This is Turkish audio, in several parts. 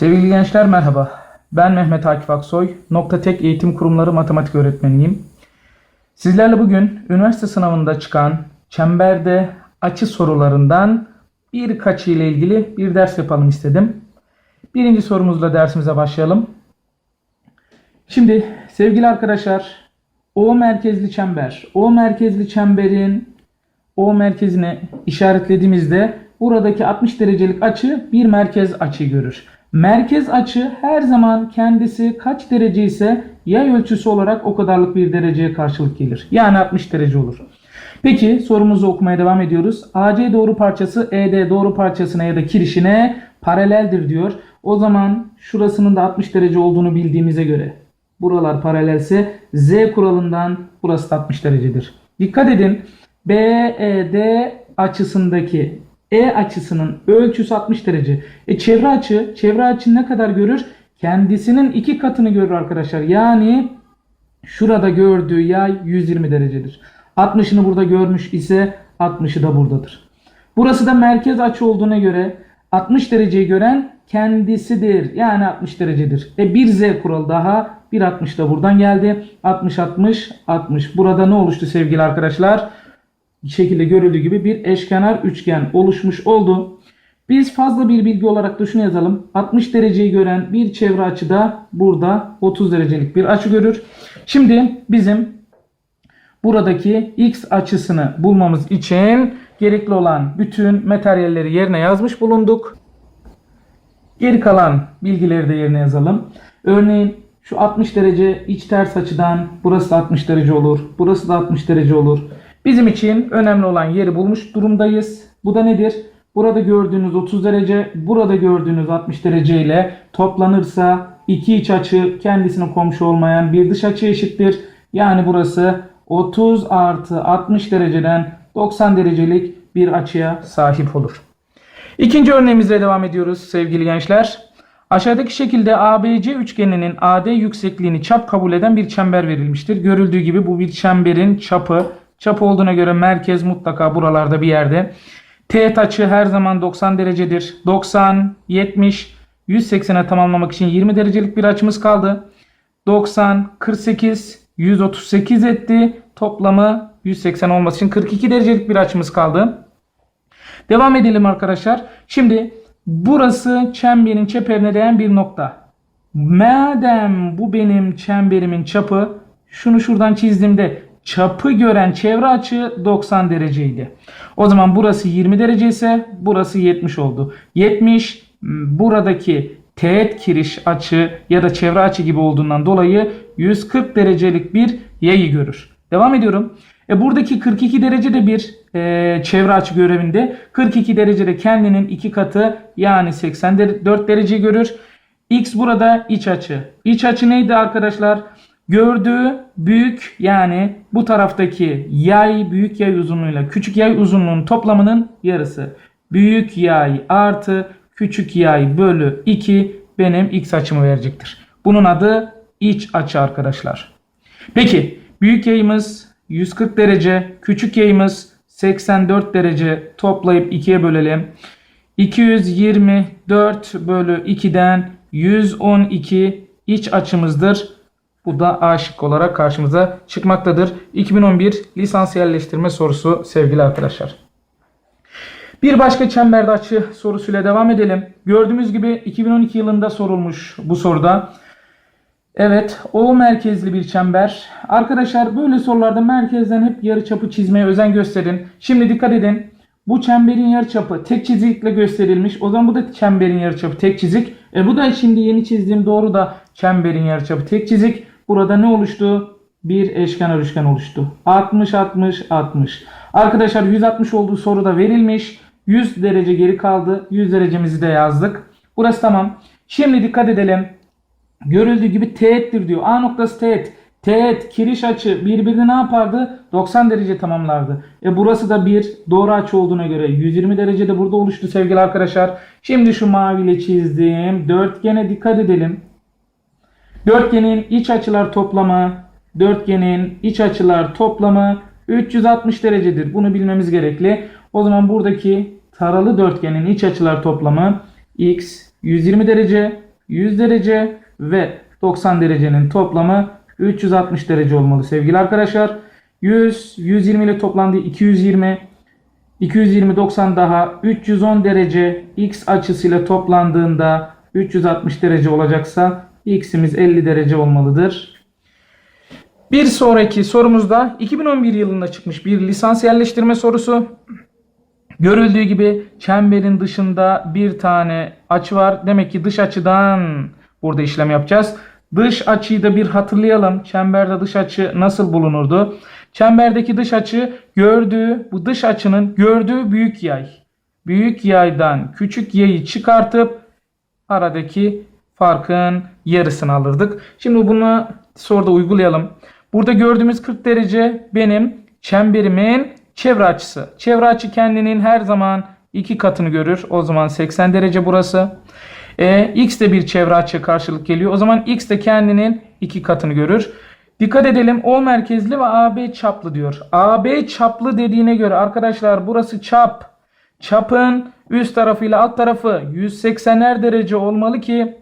Sevgili gençler merhaba. Ben Mehmet Akif Aksoy. Nokta Tek Eğitim Kurumları Matematik Öğretmeniyim. Sizlerle bugün üniversite sınavında çıkan çemberde açı sorularından birkaçı ile ilgili bir ders yapalım istedim. Birinci sorumuzla dersimize başlayalım. Şimdi sevgili arkadaşlar O merkezli çember. O merkezli çemberin O merkezine işaretlediğimizde buradaki 60 derecelik açı bir merkez açı görür. Merkez açı her zaman kendisi kaç derece ise yay ölçüsü olarak o kadarlık bir dereceye karşılık gelir. Yani 60 derece olur. Peki sorumuzu okumaya devam ediyoruz. AC doğru parçası ED doğru parçasına ya da kirişine paraleldir diyor. O zaman şurasının da 60 derece olduğunu bildiğimize göre buralar paralelse Z kuralından burası da 60 derecedir. Dikkat edin BED açısındaki E açısının ölçüsü 60 derece. E çevre açı, çevre açı ne kadar görür? Kendisinin iki katını görür arkadaşlar. Yani şurada gördüğü yay 120 derecedir. 60'ını burada görmüş ise 60'ı da buradadır. Burası da merkez açı olduğuna göre 60 dereceyi gören kendisidir. Yani 60 derecedir. E bir Z kuralı daha. 1.60 da buradan geldi. 60 60 60. Burada ne oluştu sevgili arkadaşlar? Şekilde görüldüğü gibi bir eşkenar üçgen oluşmuş oldu. Biz fazla bir bilgi olarak da şunu yazalım. 60 dereceyi gören bir çevre açıda burada 30 derecelik bir açı görür. Şimdi bizim buradaki x açısını bulmamız için gerekli olan bütün materyalleri yerine yazmış bulunduk. Geri kalan bilgileri de yerine yazalım. Örneğin şu 60 derece iç ters açıdan burası da 60 derece olur. Burası da 60 derece olur. Bizim için önemli olan yeri bulmuş durumdayız. Bu da nedir? Burada gördüğünüz 30 derece, burada gördüğünüz 60 derece ile toplanırsa iki iç açı kendisine komşu olmayan bir dış açı eşittir. Yani burası 30 artı 60 dereceden 90 derecelik bir açıya sahip olur. İkinci örneğimizle devam ediyoruz sevgili gençler. Aşağıdaki şekilde ABC üçgeninin AD yüksekliğini çap kabul eden bir çember verilmiştir. Görüldüğü gibi bu bir çemberin çapı. Çap olduğuna göre merkez mutlaka buralarda bir yerde. Teğet açı her zaman 90 derecedir. 90, 70, 180'e tamamlamak için 20 derecelik bir açımız kaldı. 90, 48, 138 etti. Toplamı 180 olması için 42 derecelik bir açımız kaldı. Devam edelim arkadaşlar. Şimdi burası çemberin çeperine değen bir nokta. Madem bu benim çemberimin çapı şunu şuradan çizdiğimde çapı gören çevre açı 90 dereceydi. O zaman burası 20 derece ise burası 70 oldu. 70 buradaki teğet kiriş açı ya da çevre açı gibi olduğundan dolayı 140 derecelik bir yayı görür. Devam ediyorum. E buradaki 42 derece de bir e, çevre açı görevinde. 42 derecede kendinin iki katı yani 84 dereceyi görür. X burada iç açı. İç açı neydi arkadaşlar? Gördüğü büyük yani bu taraftaki yay büyük yay uzunluğuyla küçük yay uzunluğunun toplamının yarısı. Büyük yay artı küçük yay bölü 2 benim x açımı verecektir. Bunun adı iç açı arkadaşlar. Peki büyük yayımız 140 derece, küçük yayımız 84 derece toplayıp 2'ye bölelim. 224 bölü 2'den 112 iç açımızdır. Bu da A şıkkı olarak karşımıza çıkmaktadır. 2011 lisans yerleştirme sorusu sevgili arkadaşlar. Bir başka çemberde açı sorusuyla devam edelim. Gördüğümüz gibi 2012 yılında sorulmuş bu soruda. Evet, O merkezli bir çember. Arkadaşlar böyle sorularda merkezden hep yarıçapı çizmeye özen gösterin. Şimdi dikkat edin. Bu çemberin yarıçapı tek çizikle gösterilmiş. O zaman bu da çemberin yarıçapı tek çizik. E bu da şimdi yeni çizdiğim doğru da çemberin yarıçapı tek çizik. Burada ne oluştu? Bir eşkenar üçgen oluştu. 60 60 60. Arkadaşlar 160 olduğu soruda verilmiş. 100 derece geri kaldı. 100 derecemizi de yazdık. Burası tamam. Şimdi dikkat edelim. Görüldüğü gibi teğettir diyor. A noktası teğet. Teğet, kiriş açı birbirini ne yapardı? 90 derece tamamlardı. E burası da bir doğru açı olduğuna göre 120 derece de burada oluştu sevgili arkadaşlar. Şimdi şu maviyle çizdiğim dörtgene dikkat edelim. Dörtgenin iç açılar toplamı, dörtgenin iç açılar toplamı 360 derecedir. Bunu bilmemiz gerekli. O zaman buradaki taralı dörtgenin iç açılar toplamı x 120 derece 100 derece ve 90 derecenin toplamı 360 derece olmalı sevgili arkadaşlar. 100, 120 ile toplandı 220. 220 90 daha 310 derece x açısıyla toplandığında 360 derece olacaksa x'imiz 50 derece olmalıdır. Bir sonraki sorumuzda 2011 yılında çıkmış bir lisans yerleştirme sorusu. Görüldüğü gibi çemberin dışında bir tane açı var. Demek ki dış açıdan burada işlem yapacağız. Dış açıyı da bir hatırlayalım. Çemberde dış açı nasıl bulunurdu? Çemberdeki dış açı gördüğü bu dış açının gördüğü büyük yay. Büyük yaydan küçük yayı çıkartıp aradaki farkın yarısını alırdık. Şimdi bunu soruda uygulayalım. Burada gördüğümüz 40 derece benim çemberimin çevre açısı. Çevre açı kendinin her zaman iki katını görür. O zaman 80 derece burası. E, x de bir çevre açıya karşılık geliyor. O zaman x de kendinin iki katını görür. Dikkat edelim O merkezli ve AB çaplı diyor. AB çaplı dediğine göre arkadaşlar burası çap. Çapın üst tarafıyla alt tarafı 180'er derece olmalı ki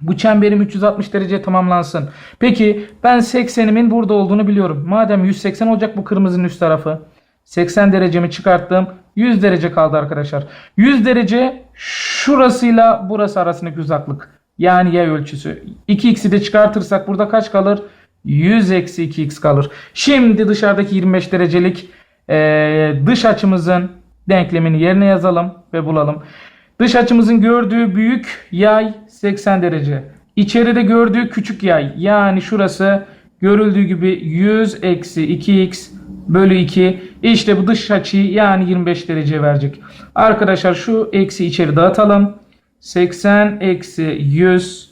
bu çemberim 360 derece tamamlansın. Peki ben 80'imin burada olduğunu biliyorum. Madem 180 olacak bu kırmızının üst tarafı. 80 derecemi çıkarttım. 100 derece kaldı arkadaşlar. 100 derece şurasıyla burası arasındaki uzaklık. Yani y ölçüsü. 2x'i de çıkartırsak burada kaç kalır? 100 eksi 2x kalır. Şimdi dışarıdaki 25 derecelik eee, dış açımızın denklemini yerine yazalım ve bulalım. Dış açımızın gördüğü büyük yay 80 derece. İçeride gördüğü küçük yay yani şurası görüldüğü gibi 100 eksi 2x bölü 2. İşte bu dış açıyı yani 25 derece verecek. Arkadaşlar şu eksi içeri dağıtalım. 80 eksi 100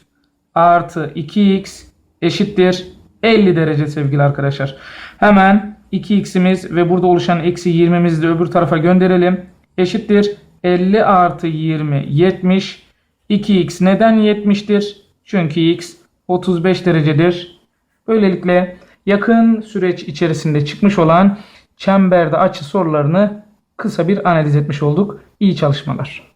artı 2x eşittir 50 derece sevgili arkadaşlar. Hemen 2x'imiz ve burada oluşan eksi 20'mizi de öbür tarafa gönderelim. Eşittir 50 artı 20 70. 2x neden 70'tir? Çünkü x 35 derecedir. Böylelikle yakın süreç içerisinde çıkmış olan çemberde açı sorularını kısa bir analiz etmiş olduk. İyi çalışmalar.